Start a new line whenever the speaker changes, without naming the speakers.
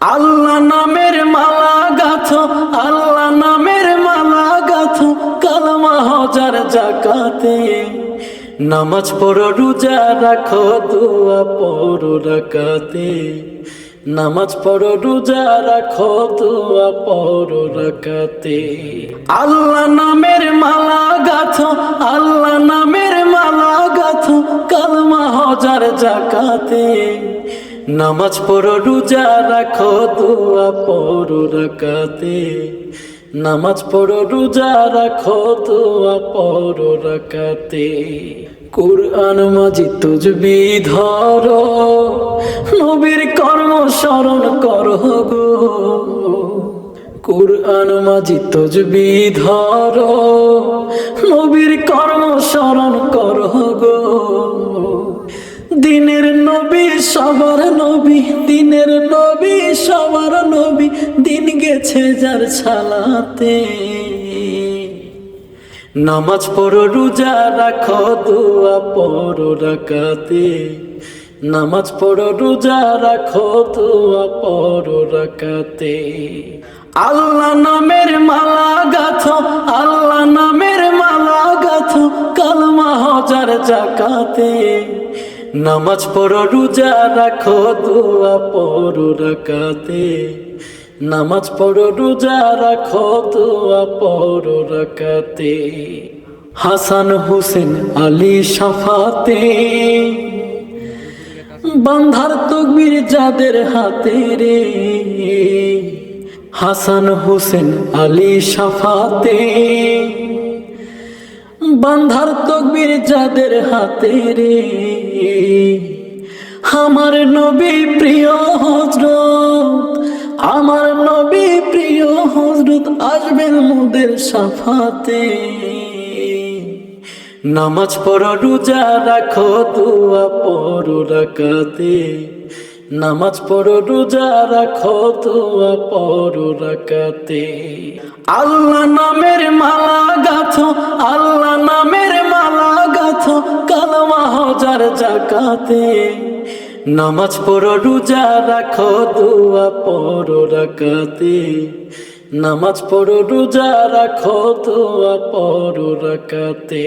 আল্লাহ নামের মালা গাথো, আল্লাহ নামের মালা গাথো, কালমা হজার জাকাতে। নামাজ পড়ো, রোজা রাখো, দোয়া পড়ো রাকাতে। নামাজ পড়ো, রোজা রাখো, দোয়া পড়ো রাকাতে। আল্লাহ নামের মালা গাথো, আল্লাহ হাজার জাকাতে নামাজ পড়ো, রোজা রাখো, দোয়া পড়ো রাকাতে। নামাজ পড়ো, রোজা রাখো, দোয়া পড়ো রাকাতে। কোরআন মাজি তুজবি ধরো, নবীর কর্ম স্মরণ করো গো। কোরআন মাজি তজবি ধরো, নবীর কর্ম স্মরণ করো গো। সবার নবী, দিনের নবী, সবার নবী, দিন গেছে যার ছালাতে নামাজ পড়ো, রোজা রাখো, দোয়া পড়ো রাকাতে। নামাজ পড়ো, রোজা রাখো, দোয়া পড়ো রাকাতে। আল্লাহ নামের মালা গাথো, আল্লাহ নামের মালা গাথো, কালমা হাজার জাকাতে। নামাজ পড়ো, রোজা রাখো, দোয়া পড়ো রাকাতে। নামাজ পড়ো, রোজা রাখো, দোয়া পড়ো রাকাতে। হাসান হোসেন আলী সাফাতে। বান্ধার তকবির যাদের হাতে রে। হাসান হোসেন আলী সাফাতে। বান্ধার তকবির যাদের হাতে রে। আমার নবী প্রিয় হজরত আমার নবী প্রিয় হজরত আসবেন মোদের সাফাতে। নামাজ পড়ো, রোজা রাখো, দোয়া পড়ো রাকাতে। নামাজ পড়ো, রোজা রাখো, দোয়া পড়ো রাকাতে। আল্লাহ নামের মালা গাথো, আল্লাহ নামের মালা গাথো, কালমা হাজার জাকাতে। নামাজ পড়ো রোজা রাখো দোয়া পড়ো রাকাতে। নামাজ পড়ো রোজা রাখো দোয়া পড়ো রাকাতে।